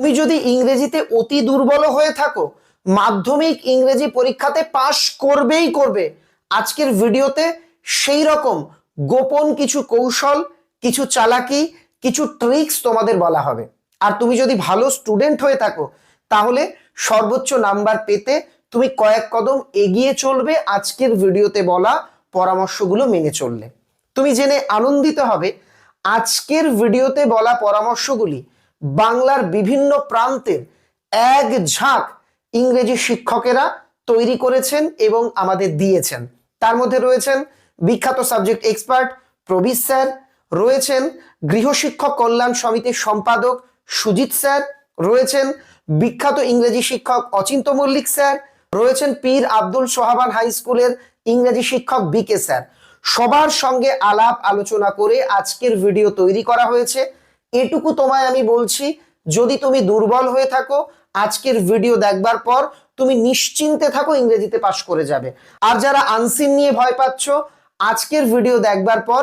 তুমি যদি ইংরেজিতে অতি দুর্বল হয়ে থাকো, মাধ্যমিক ইংরেজি পরীক্ষাতে পাশ করবেই করবে। আজকের ভিডিওতে সেই রকম গোপন কিছু কৌশল, কিছু চালাকি, কিছু ট্রিক্স তোমাদের বলা হবে। আর তুমি যদি ভালো স্টুডেন্ট হয়ে থাকো, তাহলে সর্বোচ্চ নাম্বার পেতে তুমি কয়েক কদম এগিয়ে চলবে আজকের ভিডিওতে বলা পরামর্শগুলো মেনে চললে। তুমি জেনে আনন্দিত হবে, আজকের ভিডিওতে বলা পরামর্শগুলি বাংলার বিভিন্ন প্রান্তের এক ঝাঁক ইংরেজি শিক্ষকেরা তৈরি করেছেন এবং আমাদের দিয়েছেন। তার মধ্যে রয়েছেন বিখ্যাত সাবজেক্ট এক্সপার্ট প্রবীর স্যার, রয়েছেন গৃহশিক্ষক কল্যাণ সমিতির সম্পাদক সুজিত স্যার, রয়েছেন বিখ্যাত ইংরেজি শিক্ষক অচিন্ত মল্লিক স্যার, রয়েছেন পীর আব্দুল সোহাবান হাই স্কুলের ইংরেজি শিক্ষক বিকে স্যার। সবার সঙ্গে আলাপ আলোচনা করে আজকের ভিডিও তৈরি করা হয়েছে। এটুকু তোমায় আমি বলছি, যদি তুমি দুর্বল হয়ে থাকো, আজকের ভিডিও দেখবার পর তুমি নিশ্চিন্তে থাকো, ইংরেজিতে পাশ করে যাবে। আর যারা আনসিন নিয়ে ভয় পাচ্ছ, আজকের ভিডিও দেখবার পর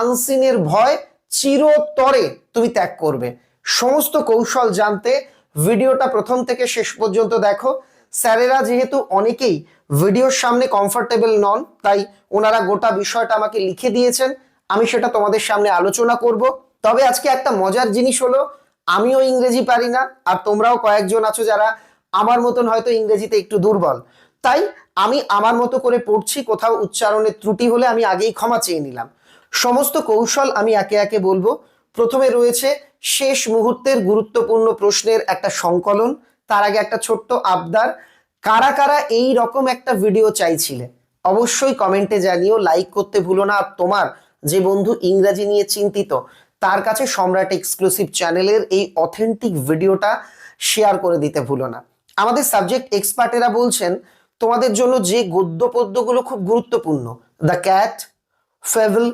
আনসিনের ভয় চিরতরে তুমি ত্যাগ করবে। সমস্ত কৌশল জানতে ভিডিওটা প্রথম থেকে শেষ পর্যন্ত দেখো। স্যারেরা যেহেতু অনেকেই ভিডিওর সামনে কমফোর্টেবল নন, তাই ওনারা গোটা বিষয়টা আমাকে লিখে দিয়েছেন। আমি সেটা তোমাদের সামনে আলোচনা করব। তবে আজকে একটা মজার জিনিস হলো, আমিও ইংরেজি পারি না, আর তোমরাও কয়েকজন আছো যারা আমার মতন হয়তো ইংরেজিতে একটু দুর্বল। তাই আমি আমার মতো করে পড়ছি, কোথাও উচ্চারণের ত্রুটি হলে আমি আগেই ক্ষমা চেয়ে নিলাম। সমস্ত কৌশল আমি একে একে বলব। প্রথমে রয়েছে শেষ মুহূর্তের গুরুত্বপূর্ণ প্রশ্নের একটা সংকলন, তার আগে একটা ছোট্ট আবদার। কারা কারা এই রকম একটা ভিডিও চাইছিলে? অবশ্যই কমেন্টে জানিও, লাইক করতে ভুলো না। আর তোমার যে বন্ধু ইংরাজি নিয়ে চিন্তিত তার কাছে সম্রাট এক্সক্লুসিভ চ্যানেলের এই অথেন্টিক ভিডিওটা শেয়ার করে দিতে ভুলো না। আমাদের সাবজেক্ট এক্সপার্টেরা বলছেন, তোমাদের জন্য যে গদ্য পদ্যগুলো খুব গুরুত্বপূর্ণ the cat fable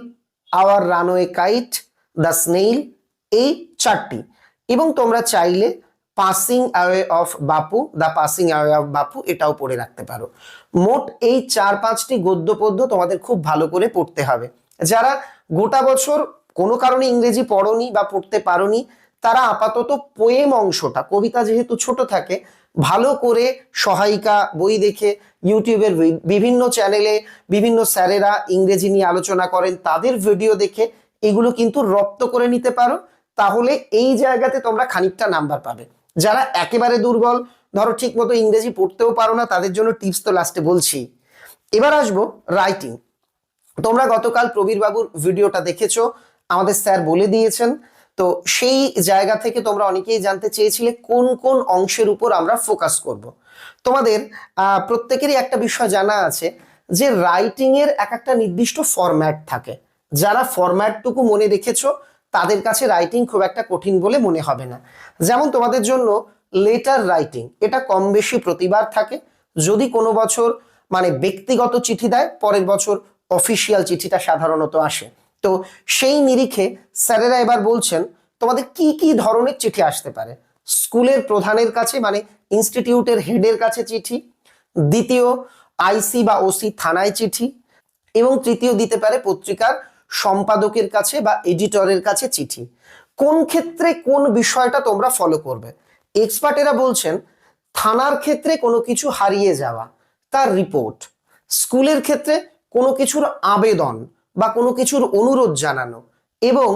our runaway kite the snail এই চারটি। এবং তোমরা চাইলে passing away of Bapu the passing away of Bapu এটাও পড়ে রাখতে পারো। মোট এই চার পাঁচটি গদ্য পদ্য তোমাদের খুব ভালো করে পড়তে হবে। যারা গোটা বছর কোনো কারণে ইংরেজি পড়নি বা পড়তে পারোনি, তারা আপাতত পোয়েম অংশটা, কবিতা যেহেতু ছোট থাকে, ভালো করে সহায়িকা বই দেখে ইউটিউবের বিভিন্ন চ্যানেলে বিভিন্ন স্যারেরা ইংরেজি নিয়ে আলোচনা করেন, তাদের ভিডিও দেখে এগুলো কিন্তু রপ্ত করে নিতে পারো, তাহলে এই জায়গাতে তোমরা খানিকটা নাম্বার পাবে। যারা একেবারে দুর্বল, ধরো ঠিক মতো ইংরেজি পড়তেও পারো না, তাদের জন্য টিপস তো লাস্টে বলছি। এবার আসব রাইটিং তোমরা গতকাল প্রবীর বাবুর ভিডিওটা দেখেছ আমাদের স্যার বলে দিয়েছেন। তো সেই জায়গা থেকে তোমরা অনেকেই জানতে চেয়েছিলে কোন কোন অংশের উপর আমরা ফোকাস করব। তোমাদের প্রত্যেকেরই একটা বিষয় জানা আছে যে রাইটিং এর এক একটা নির্দিষ্ট ফরম্যাট থাকে। যারা ফরম্যাটটুকু মনে রেখেছো, তাদের কাছে রাইটিং খুব একটা কঠিন বলে মনে হবে না। যেমন তোমাদের জন্য লেটার রাইটিং এটা কম বেশি প্রতিবার থাকে। যদি কোনো বছর মানে ব্যক্তিগত চিঠি দেয়, পরের বছর অফিসিয়াল চিঠিটা সাধারণত আসে। তো সেই নিরিখে স্যারেরা এবার বলছেন, তোমাদের কি কি ধরনের চিঠি আসতে পারে? স্কুলের প্রধানের কাছে মানে ইনস্টিটিউটের হেডের কাছে চিঠি, দ্বিতীয় আইসি বা ওসি থানায় চিঠি, এবং তৃতীয় দিতে পারে পত্রিকার সম্পাদকের কাছে বা এডিটরের কাছে চিঠি। কোন ক্ষেত্রে কোন বিষয়টা তোমরা ফলো করবে? এক্সপার্টেরা বলছেন, থানার ক্ষেত্রে কোনো কিছু হারিয়ে যাওয়া, তার রিপোর্ট স্কুলের ক্ষেত্রে কোনো কিছুর আবেদন বা কোনো কিছুর অনুরোধ জানানো। এবং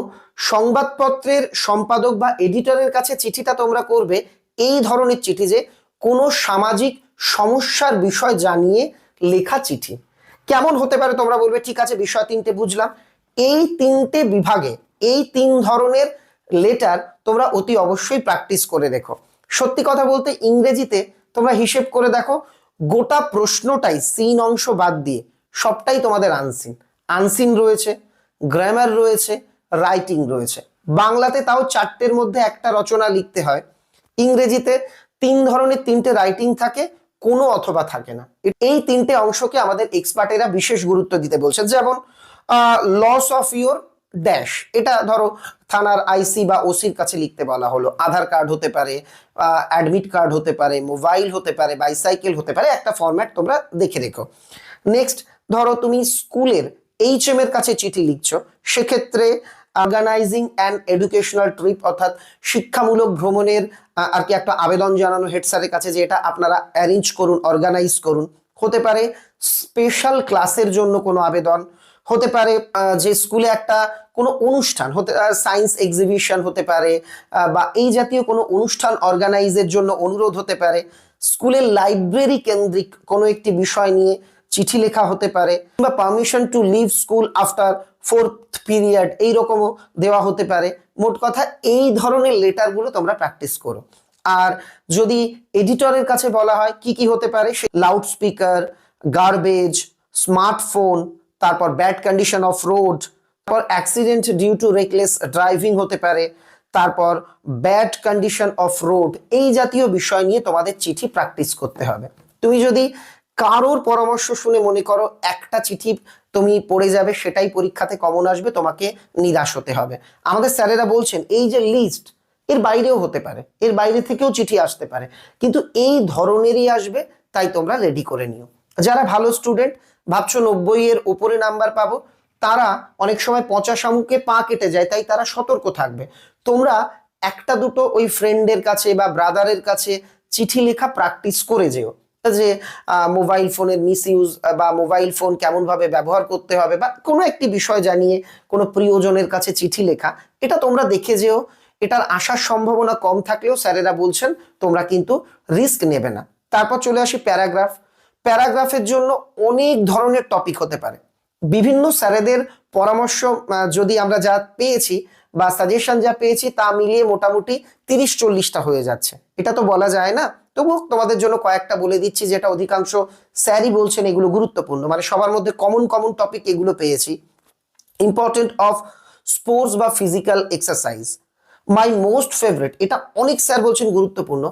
সংবাদপত্রের সম্পাদক বা এডিটরের কাছে চিঠিটা তোমরা করবে এই ধরনের চিঠি যে কোনো সামাজিক সমস্যার বিষয় জানিয়ে লেখা চিঠি। কেমন হতে পারে তোমরা বলবে, ঠিক আছে, বিষয় তিনটে বুঝলাম। এই তিনটে বিভাগে এই তিন ধরনের লেটার তোমরা অতি অবশ্যই প্র্যাকটিস করে দেখো। সত্যি কথা বলতে ইংরেজিতে তোমরা হিসেব করে দেখো, গোটা প্রশ্নটাই সিন অংশ বাদ দিয়ে সবটাই তোমাদের আনসিন। আনসিন রয়েছে, গ্রামার রয়েছে, রাইটিং রয়েছে। বাংলাতে তাও চারটের মধ্যে একটা রচনা লিখতে হয়। ইংরেজিতে তিন ধরনের তিনটে রাইটিং থাকে, কোনো অথবা থাকে না। এই তিনটে অংশকে আমাদের এক্সপার্টেরা বিশেষ গুরুত্ব দিতে বলছেন। যেমন লস অফ ইওর ড্যাশ। এটা ধরো থানার আইসি বা ওসির কাছে লিখতে বলা হলো। আধার কার্ড হতে পারে অ্যাডমিট কার্ড হতে পারে, মোবাইল হতে পারে, বাইসাইকেল হতে পারে, একটা ফরম্যাট তোমরা দেখে রেখো। নেক্সট, ধরো তুমি স্কুলের এইচ এম এর কাছে চিঠি লিখছো। সেক্ষেত্রে অর্গানাইজিং অ্যান্ড এডুকেশনাল ট্রিপ অর্থাৎ শিক্ষামূলক ভ্রমণের আর কি একটা আবেদন জানানো হেড স্যারের কাছে যে এটা আপনারা অ্যারেঞ্জ করুন অর্গানাইজ করুন। হতে পারে স্পেশাল ক্লাসের জন্য কোনো আবেদন, হতে পারে যে স্কুলে একটা কোনো অনুষ্ঠান, হতে সায়েন্স এক্সিবিশন হতে পারে বা এই জাতীয় কোনো অনুষ্ঠান অর্গানাইজের জন্য অনুরোধ হতে পারে। স্কুলের লাইব্রেরি কেন্দ্রিক কোনো একটি বিষয় নিয়ে চিঠি লেখা হতে পারে কিংবা permission to leave school after fourth period এইরকমও দেওয়া হতে পারে। মোট কথা এই ধরনের লেটারগুলো তোমরা প্র্যাকটিস করো। আর যদি এডিটরের কাছে বলা হয় কি কি হতে পারে লাউড স্পিকার গার্বেজ স্মার্টফোন তারপর ব্যাড কন্ডিশন অফ রোড তারপর accident due to reckless driving হতে পারে, তারপর ব্যাড কন্ডিশন অফ রোড এই জাতীয় বিষয় নিয়ে তোমাদের চিঠি প্র্যাকটিস করতে হবে। তুমি যদি কারোর পরামর্শ শুনে মনে করো একটা চিঠি তুমি পড়ে যাবে, সেটাই পরীক্ষাতে কমন আসবে, তোমাকে নিরাশ হতে হবে। আমাদের স্যারেরা বলছেন, এই যে লিস্ট এর বাইরেও হতে পারে, এর বাইরে থেকেও চিঠি আসতে পারে, কিন্তু এই ধরনেরই আসবে, তাই তোমরা রেডি করে নিও। যারা ভালো স্টুডেন্ট ভাবছ নব্বই এর উপরে নাম্বার পাবো, তারা অনেক সময় পচা শামুকে পা কেটে যায়, তাই তারা সতর্ক থাকবে। তোমরা একটা দুটো ওই ফ্রেন্ডের কাছে বা ব্রাদারের কাছে চিঠি লেখা প্র্যাকটিস করে যেও। যে মোবাইল ফোনের মিস ইউজ বা মোবাইল ফোন কেমনভাবে ব্যবহার করতে হবে, বা কোনো একটি বিষয় জানিয়ে কোনো প্রিয়জনের কাছে চিঠি লেখা, এটা তোমরা দেখে যেও। এটার আসার সম্ভাবনা কম থাকলেও স্যারেরা বলছেন, তোমরা কিন্তু রিস্ক নেবে না। তারপর চলে আসি প্যারাগ্রাফ। প্যারাগ্রাফের জন্য অনেক ধরনের টপিক হতে পারে। বিভিন্ন স্যারেদের পরামর্শ যদি আমরা যা পেয়েছি, বা সাজেশন যা পেয়েছি, তা মিলিয়ে মোটামুটি তিরিশ চল্লিশটা হয়ে যাচ্ছে। এটা তো বলা যায় না? তবুও তোমাদের জন্য কয়েকটা বলে দিচ্ছি, যেটা অধিকাংশ স্যারই বলছেন এগুলো গুরুত্বপূর্ণ। মানে সবার মধ্যে কমন কমন টপিক এগুলো পেয়েছি। ইম্পর্টেন্ট অফ স্পোর্টস বা physical exercise my most favourite এটা অনেক স্যার বলছেন গুরুত্বপূর্ণ।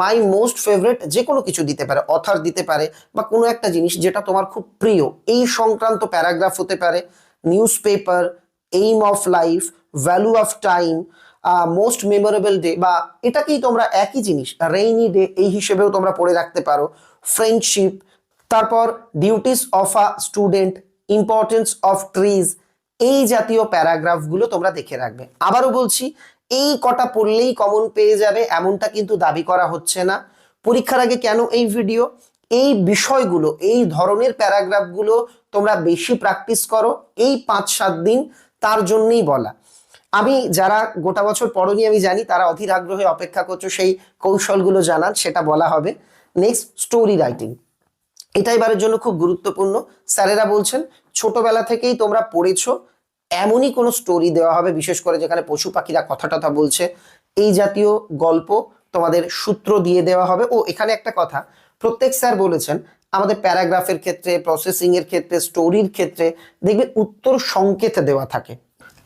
মাই মোস্ট ফেভারিট যে কোনো কিছু দিতে পারে অথার দিতে পারে, বা কোনো একটা জিনিস যেটা তোমার খুব প্রিয়। এই সংক্রান্ত প্যারাগ্রাফ হতে পারে newspaper aim of life value of time most memorable day বা এটাকেই তোমরা একই জিনিস? রেইনি ডে এই হিসেবেও তোমরা পড়ে রাখতে পারো। ফ্রেন্ডশিপ তারপর duties of a student importance of trees এই জাতীয় প্যারাগ্রাফগুলো তোমরা দেখে রাখবে। আবারও বলছি, এই কটা পড়লেই কমন পেয়ে যাবে, এমনটা কিন্তু দাবি করা হচ্ছে না। পরীক্ষার আগে কেন এই ভিডিও এই বিষয়গুলো, এই ধরনের প্যারাগ্রাফগুলো তোমরা বেশি প্র্যাকটিস করো, এই পাঁচ সাত দিন তার জন্যই বলা। আমি যারা গোটা বছর পড়নি, আমি জানি তারা অধীর আগ্রহে অপেক্ষা করছ, সেই কৌশলগুলো জানার সেটা বলা হবে। নেক্সট স্টোরি রাইটিং এটা এবারের জন্য খুব গুরুত্বপূর্ণ। স্যারেরা বলছেন, ছোটবেলা থেকেই তোমরা পড়েছো, এমনই কোনো স্টোরি দেওয়া হবে, বিশেষ করে যেখানে পশু পাখিরা কথা টথা বলছে। এই জাতীয় গল্প তোমাদের সূত্র দিয়ে দেওয়া হবে। ও, এখানে একটা কথা, প্রত্যেক স্যার বলেছেন, আমাদের প্যারাগ্রাফের ক্ষেত্রে প্রসেসিং এর ক্ষেত্রে স্টোরির ক্ষেত্রে, দেখবে উত্তর সংকেত দেওয়া থাকে।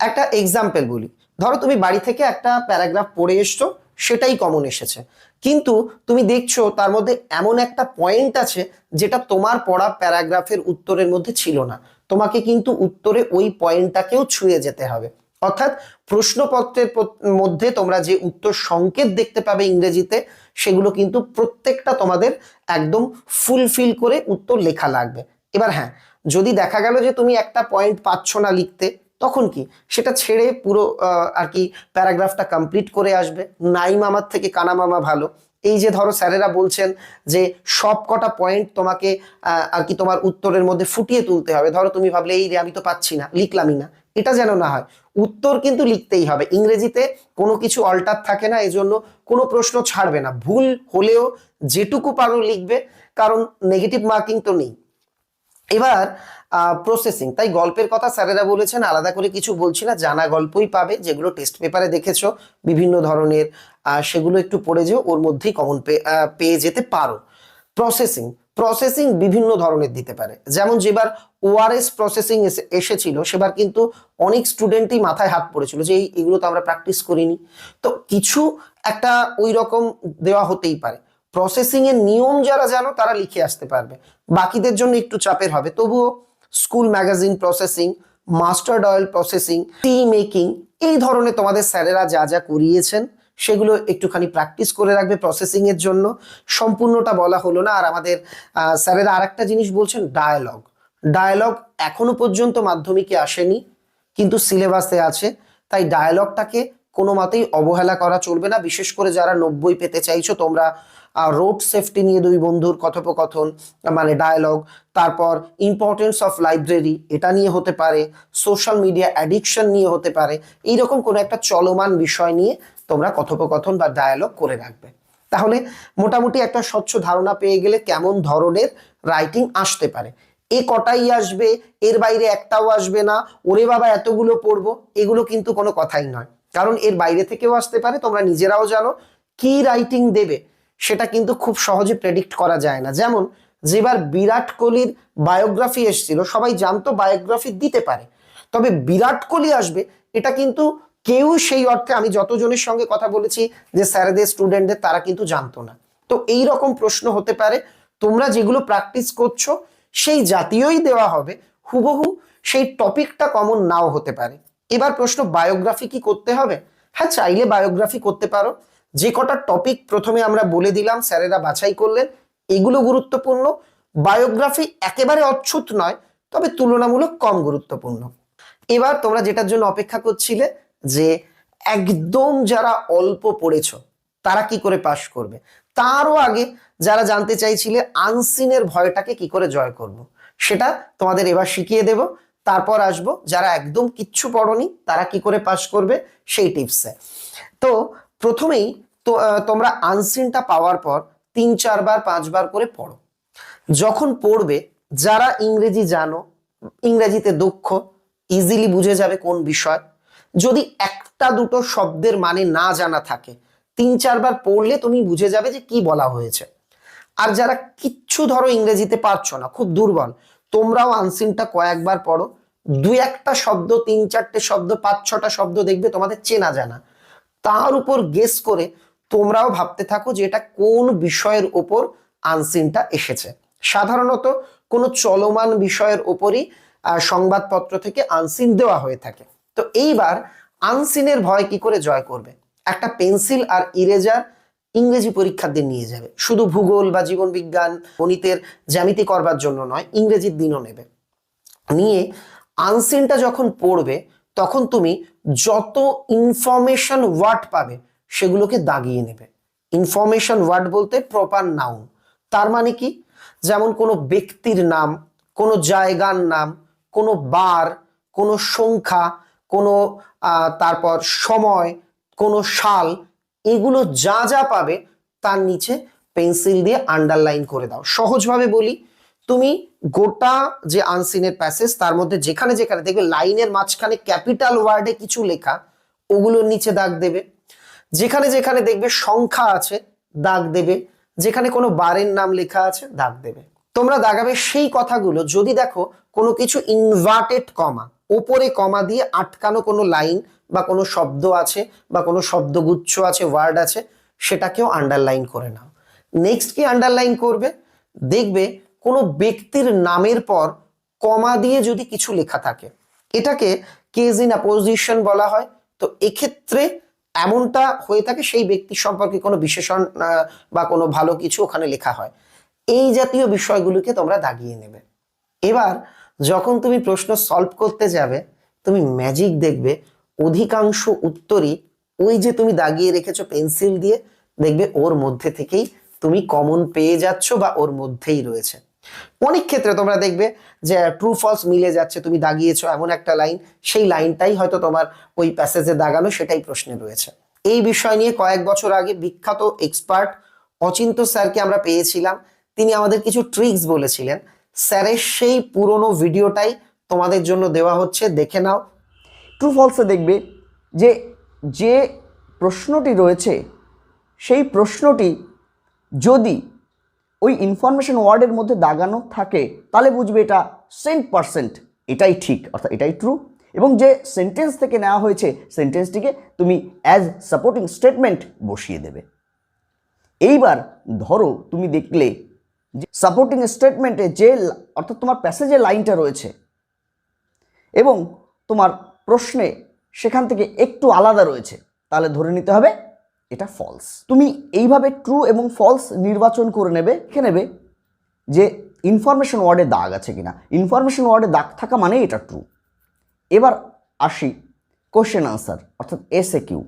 একটা এক্সাম্পল বলি। ধরো তুমি বাড়ি থেকে একটা প্যারাগ্রাফ পড়ে এসছো, সেটাই কমন এসেছে। কিন্তু তুমি দেখছ তার মধ্যে এমন একটা পয়েন্ট আছে, যেটা তোমার পড়া প্যারাগ্রাফের উত্তরের মধ্যে ছিল না। তোমাকে কিন্তু উত্তরে ওই পয়েন্টটাকেও ছুঁয়ে যেতে হবে। অর্থাৎ প্রশ্নপত্রের মধ্যে তোমরা যে উত্তর সংকেত দেখতে পাবে ইংরেজিতে, সেগুলো কিন্তু প্রত্যেকটা তোমাদের একদম ফুলফিল করে উত্তর লেখা লাগবে। এবার হ্যাঁ যদি দেখা গেল যে তুমি একটা পয়েন্ট পাচ্ছ না লিখতে তখন কি? সেটা ছেড়ে পুরো আর কি প্যারাগ্রাফটা কমপ্লিট করে আসবে। নাই মামার থেকে কানা মামা ভালো। এই যে ধরো স্যারেরা বলছেন যে সব কটা পয়েন্ট তোমাকে আর কি তোমার উত্তরের মধ্যে ফুটিয়ে তুলতে হবে। ধরো তুমি ভাবলে, এই রে, আমি তো পাচ্ছি না, লিখলামই না। এটা যেন না হয়। উত্তর কিন্তু লিখতেই হবে। ইংরেজিতে কোনো কিছু অল্টার থাকে না, এজন্য কোনো প্রশ্ন ছাড়বে না। ভুল হলেও যেটুকু পারো লিখবে, কারণ নেগেটিভ মার্কিং তো নেই। এবার প্রসেসিং তাই গল্পের কথা স্যারেরা বলেছেন, আলাদা করে কিছু বলছি না, জানা গল্পই পাবে, যেগুলো টেস্ট পেপারে দেখেছ, বিভিন্ন ধরনের সেগুলো একটু পড়ে যেও, ওর মধ্যেই কমন পেয়ে যেতে পারো। প্রসেসিং প্রসেসিং বিভিন্ন ধরনের দিতে পারে। যেমন যেবার ওআরএস প্রসেসিং এসেছিল, সেবার কিন্তু অনেক স্টুডেন্টই মাথায় হাত পড়েছিল যে এইগুলো তো আমরা প্র্যাকটিস করিনি। তো কিছু একটা ওই রকম দেওয়া হতেই পারে। প্রসেসিং এর নিয়ম যারা জানো, তারা লিখে আসতে পারবে। বাকিদের জন্য একটু চাপের হবে। তবুও school magazine processing mustard oil processing tea making এই ধরনের তোমাদের স্যারেরা যা যা করিয়েছেন, সেগুলো একটুখানি প্র্যাকটিস করে রাখবে প্রসেসিং এর জন্য। সম্পূর্ণটা বলা হলো না। আর আমাদের স্যারেরা আরেকটা জিনিস বলছেন ডায়ালগ ডায়ালগ এখনও পর্যন্ত মাধ্যমিকে আসেনি, কিন্তু সিলেবাসে আছে। তাই ডায়ালগটাকে কোনো মতেই অবহেলা করা চলবে না। বিশেষ করে যারা নব্বই পেতে চাইছো, তোমরা রোড সেফটি নিয়ে দুই বন্ধুর কথোপকথন মানে ডায়ালগ তারপর ইম্পর্টেন্স অফ লাইব্রেরি এটা নিয়ে হতে পারে সোশ্যাল মিডিয়া অ্যাডিকশন নিয়ে হতে পারে, এইরকম কোনো একটা চলমান বিষয় নিয়ে তোমরা কথোপকথন বা ডায়ালগ করে রাখবে। তাহলে মোটামুটি একটা স্বচ্ছ ধারণা পেয়ে গেলে কেমন ধরনের রাইটিং আসতে পারে? এ কটাই আসবে, এর বাইরে একটাও আসবে না, ওরে বাবা এতগুলো পড়ব, এগুলো কিন্তু কোনো কথাই নয়। কারণ এর বাইরে থেকেও আসতে পারে, তোমরা নিজেরাও জানো কি রাইটিং দেবে, সেটা কিন্তু খুব সহজে প্রেডিক্ট করা যায় না। যেমন, যেবার বিরাট কোহলির বায়োগ্রাফি এসেছিল, সবাই জানতো বায়োগ্রাফি দিতে পারে। তবে বিরাট কোহলি আসবে, এটা কিন্তু কেউ সেই অর্থে, আমি যতজনের সঙ্গে কথা বলেছি যে স্যারেদের স্টুডেন্টদের তারা কিন্তু জানতো না। তো এই রকম প্রশ্ন হতে পারে, তোমরা যেগুলো প্র্যাকটিস করছ, সেই জাতীয়ই দেওয়া হবে, হুবহু সেই টপিকটা কমন নাও হতে পারে। এবার প্রশ্ন বায়োগ্রাফি কি করতে হবে? হ্যাঁ চাইলে বায়োগ্রাফি করতে পারো। যে কটা টপিক প্রথমে আমরা বলে দিলাম, স্যারেরা বাছাই করলেন, এগুলো গুরুত্বপূর্ণ। বায়োগ্রাফি একেবারে অচ্ছুত নয়, তবে তুলনামূলক কম গুরুত্বপূর্ণ। এবার তোমরা যেটার জন্য অপেক্ষা করছিলে, যে একদম যারা অল্প পড়েছ, তারা কি করে পাশ করবে? তারও আগে যারা জানতে চাইছিলে, আনসিনের ভয়টাকে কি করে জয় করব। সেটা তোমাদের এবার শিখিয়ে দেব। তারপর আসব, যারা একদম কিচ্ছু পড়নি, তারা কি করে পাশ করবে? সেই টিপসে তো প্রথমেই তো তোমরা আনসিনটা পাওয়ার পর তিন, চারবার, পাঁচবার করে পড়ো। যখন পড়বে, যারা ইংরেজি জানো, ইংরেজিতে দক্ষ ইজিলি বুঝে যাবে কোন বিষয়। যদি একটা, দুটো শব্দের মানে না জানা থাকে, তিন, চারবার পড়লে তুমি বুঝে যাবে যে কি বলা হয়েছে। আর যারা কিচ্ছু ধরো ইংরেজিতে পারছ না, খুব দুর্বল, তোমরাও আনসিনটা কয়েকবার পড়ো। দুই একটা শব্দ, তিন চারটে শব্দ, পাঁচ ছটা শব্দ দেখবে তোমাদের চেনা জানা। তার উপর গেস করে তোমরাও ভাবতে থাকো যে এটা কোন বিষয়ের ওপর আনসিনটা এসেছে। সাধারণত কোনো চলমান বিষয়ের ওপরই সংবাদপত্র থেকে আনসিন দেওয়া হয়ে থাকে। তো এইবার আনসিনের ভয় কি করে জয় করবে? একটা পেন্সিল আর ইরেজার ইংরেজি পরীক্ষার দিন নিয়ে যাবে। শুধু ভূগোল বা জীবন বিজ্ঞান, গণিতের জ্যামিতি করবার জন্য নয়, ইংরেজির দিনও নেবে। নিয়ে আনসিনটা যখন পড়বে, তখন তুমি যত ইনফরমেশন ওয়ার্ড পাবে, সেগুলোকে দাগিয়ে নেবে। ইনফরমেশন ওয়ার্ড বলতে প্রপার নাউন তার মানে কি? যেমন কোনো ব্যক্তির নাম, কোনো জায়গার নাম, কোনো বার, কোনো সংখ্যা, কোনো তারপর সময়, কোনো সাল, এগুলো যা যা পাবে, তার নিচে পেন্সিল দিয়ে আন্ডারলাইন করে দাও। সহজভাবে বলি, তুমি গোটা যে আনসিনের প্যাসেজ তার মধ্যে যেখানে যেখানে, দেখবে লাইনের মাঝখানে ক্যাপিটাল ওয়ার্ডে কিছু লেখা ওগুলোর নিচে দাগ দেবে। যেখানে যেখানে দেখবে সংখ্যা আছে, দাগ দেবে। যেখানে কোনো বারের নাম লেখা আছে, দাগ দেবে। তোমরা দাগাবে সেই কথাগুলো, যদি দেখো কোনো কিছু ইনভার্টেড কমা ওপরে কমা দিয়ে আটকানো কোনো লাইন বা কোনো শব্দ আছে বা কোনো শব্দগুচ্ছ আছে ওয়ার্ড আছে, সেটাকেও আন্ডারলাইন করে নাও। নেক্সট কি আন্ডারলাইন করবে? দেখবে কোনো ব্যক্তির নামের পর কমা দিয়ে যদি কিছু লেখা থাকে, এটাকে কেজ ইন অ্যাপোজিশন বলা হয়। তো এক্ষেত্রে এমনটা হয়ে থাকে সেই ব্যক্তি সম্পর্কে কোনো বিশেষণ বা কোনো ভালো কিছু ওখানে লেখা হয়। এই জাতীয় বিষয়গুলোকে তোমরা দাগিয়ে নেবে। এবার যখন তুমি প্রশ্ন সলভ করতে যাবে, তুমি ম্যাজিক দেখবে, অধিকাংশ উত্তরই ওই যে তুমি দাগিয়ে রেখেছো পেন্সিল দিয়ে, দেখবে ওর মধ্যে থেকেই তুমি কমন পেয়ে যাচ্ছ বা ওর মধ্যেই রয়েছে। অনেক ক্ষেত্রে তোমরা দেখবে যে ট্রু ফলস মিলে যাচ্ছে, তুমি দাগিয়েছো এমন একটা লাইন সেই লাইনটাই হয়তো তোমার ওই প্যাসেজে দাগানো, সেটাই প্রশ্নে রয়েছে। এই বিষয় নিয়ে কয়েক বছর আগে বিখ্যাত এক্সপার্ট অচিন্ত স্যারকে আমরা পেয়েছিলাম। তিনি আমাদের কিছু ট্রিক্স বলেছিলেন। স্যারের সেই পুরনো ভিডিওটাই তোমাদের জন্য দেওয়া হচ্ছে, দেখে নাও। ট্রু ফলসে দেখবে যে যে প্রশ্নটি রয়েছে, সেই প্রশ্নটি যদি ওই ইনফরমেশন ওয়ার্ডের মধ্যে দাগানো থাকে, তাহলে বুঝবে এটা সেন্ট পারসেন্ট এটাই ঠিক, অর্থাৎ এটাই ট্রু এবং যে সেন্টেন্স থেকে নেওয়া হয়েছে সেন্টেন্সটিকে তুমি অ্যাজ সাপোর্টিং স্টেটমেন্ট বসিয়ে দেবে। এইবার ধরো তুমি দেখলে যে সাপোর্টিং স্টেটমেন্টে যে অর্থাৎ তোমার প্যাসেজে লাইনটা রয়েছে, এবং তোমার প্রশ্নে সেখান থেকে একটু আলাদা রয়েছে, তাহলে ধরে নিতে হবে এটা ফলস তুমি এইভাবে ট্রু এবং ফলস নির্বাচন করে নেবে, দেখে নেবে যে ইনফরমেশন ওয়ার্ডে দাগ আছে কিনা। ইনফরমেশন ওয়ার্ডে দাগ থাকা মানেই এটা ট্রু এবার আসি কোশ্চেন আনসার অর্থাৎ এসএ কিউ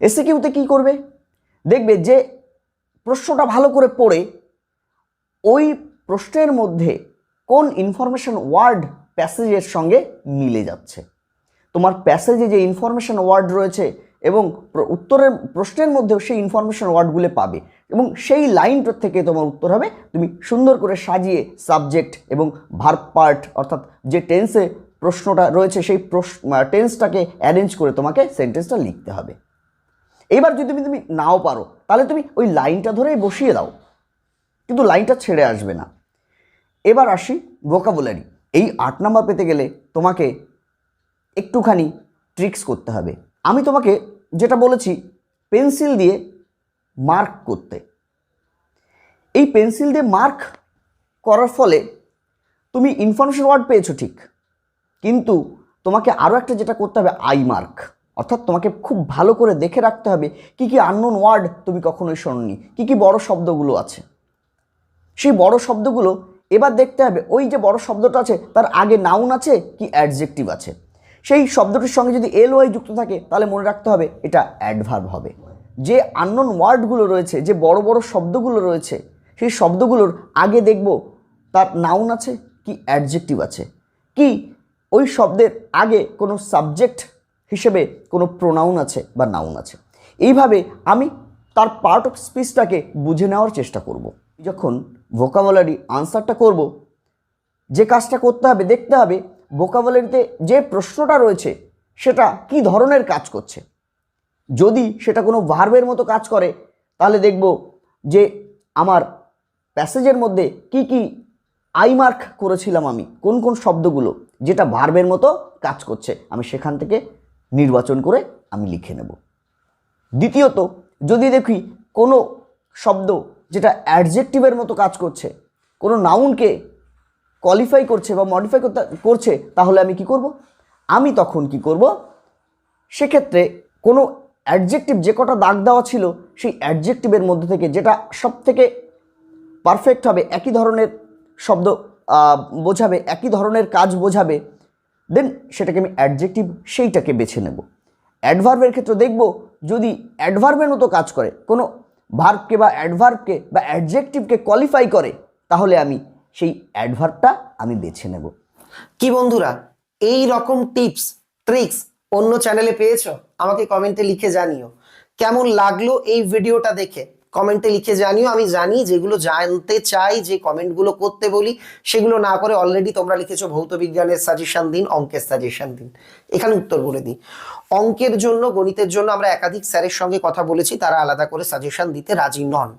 এসএ কিউতে কী করবে? দেখবে যে প্রশ্নটা ভালো করে পড়ে, ওই প্রশ্নের মধ্যে কোন ইনফরমেশন ওয়ার্ড প্যাসেজের সঙ্গে মিলে যাচ্ছে। তোমার প্যাসেজে যে ইনফরমেশন ওয়ার্ড রয়েছে এবং উত্তরের, প্রশ্নের মধ্যেও সেই ইনফরমেশন ওয়ার্ডগুলো পাবে। এবং সেই লাইনটা থেকে তোমার উত্তর হবে। তুমি সুন্দর করে সাজিয়ে সাবজেক্ট এবং ভার্ব পার্ট অর্থাৎ যে টেন্সে প্রশ্নটা রয়েছে, সেই প্রশ্ন টেন্সটাকে অ্যারেঞ্জ করে তোমাকে সেন্টেন্সটা লিখতে হবে। এবার যদি তুমি তুমি নাও পারো, তাহলে তুমি ওই লাইনটা ধরেই বসিয়ে দাও। কিন্তু লাইনটা ছেড়ে আসবে না। এবার আসি ভোকাবুলারি এই আট নাম্বার পেতে গেলে তোমাকে একটুখানি ট্রিক্স করতে হবে। আমি তোমাকে যেটা বলেছি, পেন্সিল দিয়ে মার্ক করতে। এই পেন্সিল দিয়ে মার্ক করার ফলে তুমি ইনফরমেশন ওয়ার্ড পেয়েছ ঠিক, কিন্তু তোমাকে আরও একটা যেটা করতে হবে, আই মার্ক। অর্থাৎ তোমাকে খুব ভালো করে দেখে রাখতে হবে কি কি আননোন ওয়ার্ড তুমি কখনোই শোনোনি, কি কি বড় শব্দগুলো আছে। সেই বড় শব্দগুলো এবার দেখতে হবে, ওই যে বড় শব্দটা আছে, তার আগে নাউন আছে কি অ্যাডজেক্টিভ আছে। সেই শব্দটির সঙ্গে যদি এল ওয়াই যুক্ত থাকে, তাহলে মনে রাখতে হবে এটা অ্যাডভার্ব হবে। যে আননোন ওয়ার্ডগুলো রয়েছে, যে বড় বড় শব্দগুলো রয়েছে, সেই শব্দগুলোর আগে দেখব, তার নাউন আছে কি অ্যাডজেক্টিভ আছে। কি ওই শব্দের আগে কোনো সাবজেক্ট হিসেবে কোনো প্রোনাউন আছে বা নাউন আছে। এইভাবে আমি তার পার্ট অফ স্পিচটাকে বুঝে নেওয়ার চেষ্টা করব। যখন ভোকাবুলারি আনসারটা করব, যে কাজটা করতে হবে, দেখতে হবে ভোকাবুলারিতে যে প্রশ্নটা রয়েছে, সেটা কি ধরনের কাজ করছে? যদি সেটা কোনো ভার্বের মতো কাজ করে, তাহলে দেখব যে আমার প্যাসেজের মধ্যে কি কি আই মার্ক করেছিলাম আমি, কোন কোন শব্দগুলো যেটা ভার্বের মতো কাজ করছে, আমি সেখান থেকে নির্বাচন করে আমি লিখে নেব। দ্বিতীয়ত, যদি দেখি কোনো শব্দ যেটা অ্যাডজেক্টিভের মতো কাজ করছে, কোনো নাউনকে কোয়ালিফাই করছে বা মডিফাই করছে, তাহলে আমি কি করব? আমি তখন কি করব? সেক্ষেত্রে কোনো অ্যাডজেক্টিভ যে কটা দাগ দেওয়া ছিল, সেই অ্যাডজেক্টিভের মধ্যে থেকে যেটা সব থেকে পারফেক্ট হবে, একই ধরনের শব্দ বোঝাবে, একই ধরনের কাজ বোঝাবে দেন সেটাকে আমি অ্যাডজেক্টিভ সেইটাকে বেছে নেব। অ্যাডভার্বের ক্ষেত্রে দেখব, যদি অ্যাডভার্বের মতো কাজ করে, কোনো ভার্বকে বা অ্যাডভার্বকে বা অ্যাডজেক্টিভকে কোয়ালিফাই করে, তাহলে আমি সেই অ্যাডভার্বটা আমি বেছে নেব। কি বন্ধুরা, এই রকম টিপস ট্রিক্স অন্য চ্যানেলে পেয়েছ? আমাকে কমেন্টে লিখে জানিও। কেমন লাগল এই ভিডিওটা দেখে? কমেন্টে লিখে জানিও। আমি জানি যেগুলো জানতে চাই, যে কমেন্টগুলো করতে বলি, সেগুলো না করে অলরেডি তোমরা লিখেছো ভৌত বিজ্ঞানের সাজেশন দিন, অঙ্কের সাজেশন দিন। এখানে উত্তর বলে দিই। অঙ্কের জন্য, গণিতের জন্য আমরা একাধিক স্যারের সঙ্গে কথা বলেছি, তারা আলাদা করে সাজেশন দিতে রাজি নন।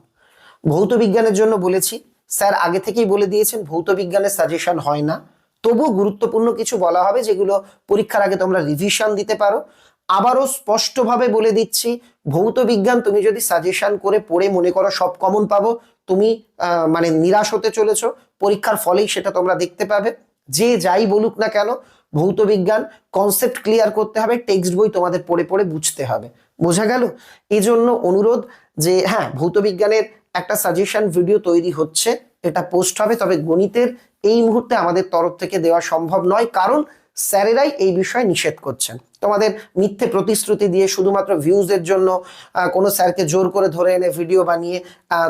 ভৌত বিজ্ঞানের জন্য বলেছি স্যার, আগে থেকেই বলে দিয়েছেন, ভৌত বিজ্ঞানের সাজেশন হয় না। তবুও গুরুত্বপূর্ণ কিছু বলা হবে, যেগুলো পরীক্ষার আগে তোমরা রিভিশন দিতে পারো। আবারও স্পষ্টভাবে বলে দিচ্ছি, ভৌত বিজ্ঞান, তুমি যদি সাজেশন করে পড়ে মনে করো সব কমন পাবো, তুমি মানে নিরাশ হতে চলেছ, পরীক্ষার ফলেই সেটা তোমরা দেখতে পাবে। যে যাই বলুক না কেন, ভৌত বিজ্ঞান কনসেপ্ট ক্লিয়ার করতে হবে টেক্সট বই তোমাদের পড়ে পড়ে বুঝতে হবে। বোঝা গেল? এই জন্য অনুরোধ যে হ্যাঁ ভৌত বিজ্ঞানের একটা সাজেশন ভিডিও তৈরি হচ্ছে, এটা পোস্ট হবে, তবে গণিতের এই মুহূর্তে আমাদের তরফ থেকে দেওয়া সম্ভব নয়, কারণ স্যারেরাই এই বিষয়ে নিষেধ করছেন। তোমাদের মিথ্যে প্রতিশ্রুতি দিয়ে শুধুমাত্র ভিউজের জন্য কোনো স্যারকে জোর করে ধরে এনে ভিডিও বানিয়ে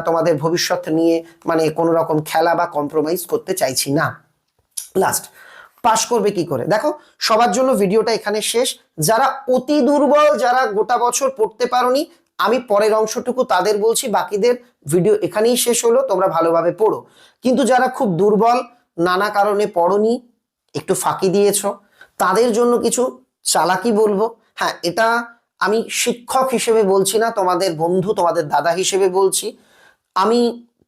তোমাদের ভবিষ্যৎ নিয়ে মানে কোনো রকম খেলা বা কম্প্রোমাইজ করতে চাইছি না। লাস্ট পাশ করবে কি করে? দেখো, সবার জন্য ভিডিওটা এখানে শেষ। যারা অতি দুর্বল, যারা গোটা বছর পড়তে পারোনি আমি পরের অংশটুকু তাদের বলছি, বাকিদের ভিডিও এখানেই শেষ হলো, তোমরা ভালোভাবে পড়ো। কিন্তু যারা খুব দুর্বল, নানা কারণে পড়নি, একটু ফাঁকি দিয়েছ, তাদের জন্য কিছু চালাকি বলব। হ্যাঁ এটা আমি শিক্ষক হিসেবে বলছি না, তোমাদের বন্ধু, তোমাদের দাদা হিসেবে বলছি। আমি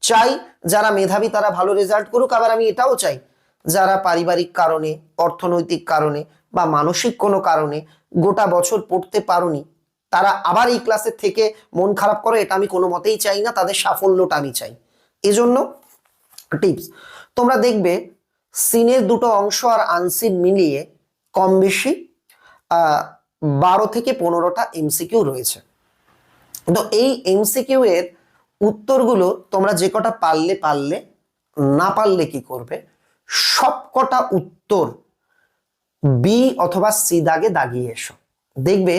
চাই যারা মেধাবী, তারা ভালো রেজাল্ট করুক, আবার আমি এটাও চাই, যারা পারিবারিক কারণে, অর্থনৈতিক কারণে বা মানসিক কোনো কারণে গোটা বছর পড়তে পারোনি তারা আবার এই ক্লাসের থেকে মন খারাপ করে, এটা আমি কোনো মতেই চাই না, তাদের সাফল্যটা আমি চাই। এজন্য টিপস তোমরা দেখবে সিনের দুটো অংশ আর আনসিন মিলিয়ে কম বেশি বারো থেকে পনেরোটা এমসিকিউ রয়েছে। তো এই এমসিকিউ এর উত্তরগুলো তোমরা যে কটা পারলে পারলে, না পারলে কি করবে? সব কটা উত্তর বি অথবা সি দাগে দাগিয়ে এসো। দেখবে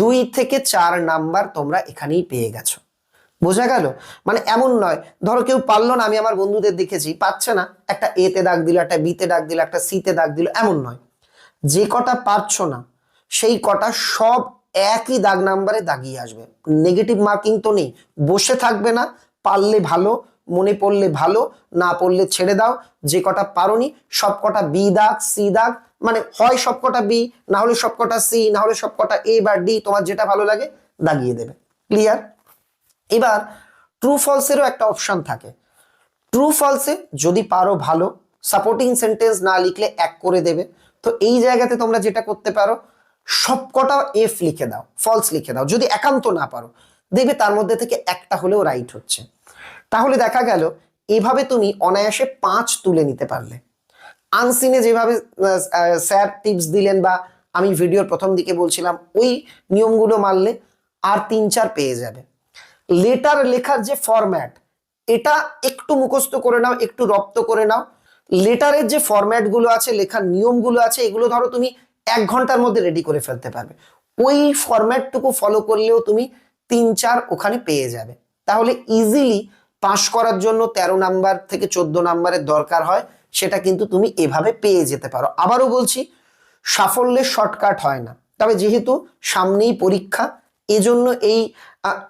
দুই থেকে চার নাম্বার তোমরা এখানেই পেয়ে গেছো। বোঝা গেল? মানে এমন নয়, ধরো কেউ পারল না, আমি আমার বন্ধুদের দেখেছি পাচ্ছে না, একটা এ তে দাগ দিল, একটা বিতে দাগ দিল, একটা সিতে দাগ দিল, এমন নয়। যে কটা পারছ না, সেই কটা সব একই দাগ নাম্বারে দাগিয়ে আসবে। নেগেটিভ মার্কিং তো নেই, বসে থাকবে না, পারলে ভালো, মনে পড়লে ভালো, না পড়লে ছেড়ে দাও, যে কটা পারোনি, সব কটা বি দাগ, সি দাগ মানে হয় সবকটা বি না হলে সবকটা সি না হলে সবকটা এ বা ডি তোমার যেটা ভালো লাগে, দাগিয়ে দেবে। ক্লিয়ার এবার ট্রু ফলসেরও একটা অপশন থাকে। ট্রু ফলসে যদি পারো ভালো সাপোর্টিং সেন্টেন্স না লিখলে এক করে দেবে। তো এই জায়গাতে তোমরা যেটা করতে পারো, সবকটা এফ লিখে দাও ফলস লিখে দাও। যদি একান্ত না পারো, দেখবে তার মধ্যে থেকে একটা হলেও রাইট হচ্ছে। তাহলে দেখা গেল, এভাবে তুমি অনায়াসে পাঁচ তুলে নিতে পারলে। আনসিনে যেভাবে স্যার টিপস দিলেন বা আমি ভিডিওর প্রথম দিকে বলছিলাম, ওই নিয়মগুলো মানলে আর তিন চার পেয়ে যাবে। লেটার লেখার যে ফরম্যাট এটা একটু মুখস্থ করে নাও, একটু রপ্ত করে নাও। লেটারের যে ফরম্যাটগুলো আছে, লেখার নিয়মগুলো আছে, এগুলো ধরো তুমি এক ঘণ্টার মধ্যে রেডি করে ফেলতে পারবে। ওই ফরম্যাটটুকু ফলো করলেও তুমি তিন চার ওখানে পেয়ে যাবে। তাহলে ইজিলি পাস করার জন্য তেরো নাম্বার থেকে চোদ্দ নাম্বারের দরকার হয়। সেটা কিন্তু তুমি এভাবে পেয়ে যেতে পারো। আবারও বলছি, সাফল্যের শর্টকাট হয় না। তবে যেহেতু সামনেই পরীক্ষা, এজন্য এই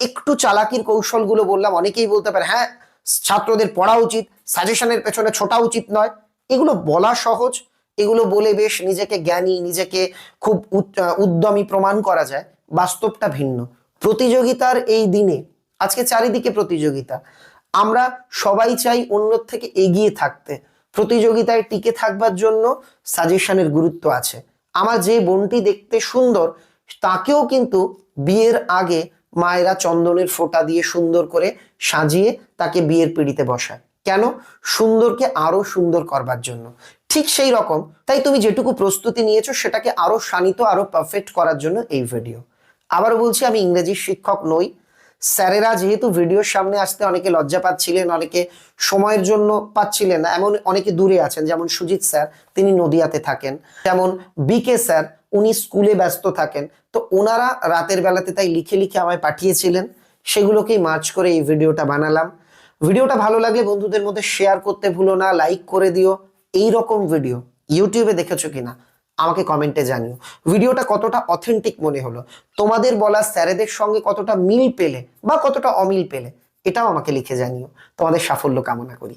একটু চালাকির কৌশলগুলো বললাম, অনেকেই বলতে পারে হ্যাঁ ছাত্রদের পড়া উচিত, সাজেশনের পেছনে ছোটা উচিত নয়। এগুলো বলা সহজ, এগুলো বলে বেশ নিজেকে জ্ঞানী, নিজেকে খুব উদ- উদ্যমী প্রমাণ করা যায়। বাস্তবটা ভিন্ন। প্রতিযোগিতার এই দিনে, আজকে চারিদিকে প্রতিযোগিতা। আমরা সবাই চাই অন্যর থেকে এগিয়ে থাকতে। প্রতিযোগিতায় টিকে থাকবার জন্য সাজেশনের গুরুত্ব আছে। আমার যে বোনটি দেখতে সুন্দর, তাকেও কিন্তু বিয়ের আগে মায়েরা চন্দনের ফোঁটা দিয়ে সুন্দর করে সাজিয়ে তাকে বিয়ের পিড়িতে বসায়। কেন? সুন্দরকে আরও সুন্দর করবার জন্য। ঠিক সেই রকম। তাই তুমি যেটুকু প্রস্তুতি নিয়েছো, সেটাকে আরও শানিত, আরও পারফেক্ট করার জন্য এই ভিডিও আবারও বলছি, আমি ইংরেজির শিক্ষক নই। স্যারেরা যেহেতু ভিডিওর সামনে আসতে অনেকে লজ্জা পাচ্ছিলেন, অনেকে সময়ের জন্য পাচ্ছিলেন না, এমন অনেকে দূরে আছেন, যেমন সুজিত স্যার, তিনি নদিয়াতে থাকেন। যেমন বিকে স্যার, উনি স্কুলে ব্যস্ত থাকেন। তো ওনারা রাতের বেলাতে তাই লিখে লিখে আমায় পাঠিয়েছিলেন, সেগুলোকেই মার্চ করে এই ভিডিওটা বানালাম। ভিডিওটা ভালো লাগলে বন্ধুদের মধ্যে শেয়ার করতে ভুলো না, লাইক করে দিও। এই রকম ভিডিও ইউটিউবে দেখেছ কিনা? আমাকে কমেন্টে জানিও। ভিডিওটা কতটা অথেন্টিক মনে হলো? তোমাদের বলা স্যারেদের সঙ্গে কতটা মিল পেলে বা কতটা অমিল পেলে, এটাও আমাকে লিখে জানিও। তোমাদের সাফল্য কামনা করি।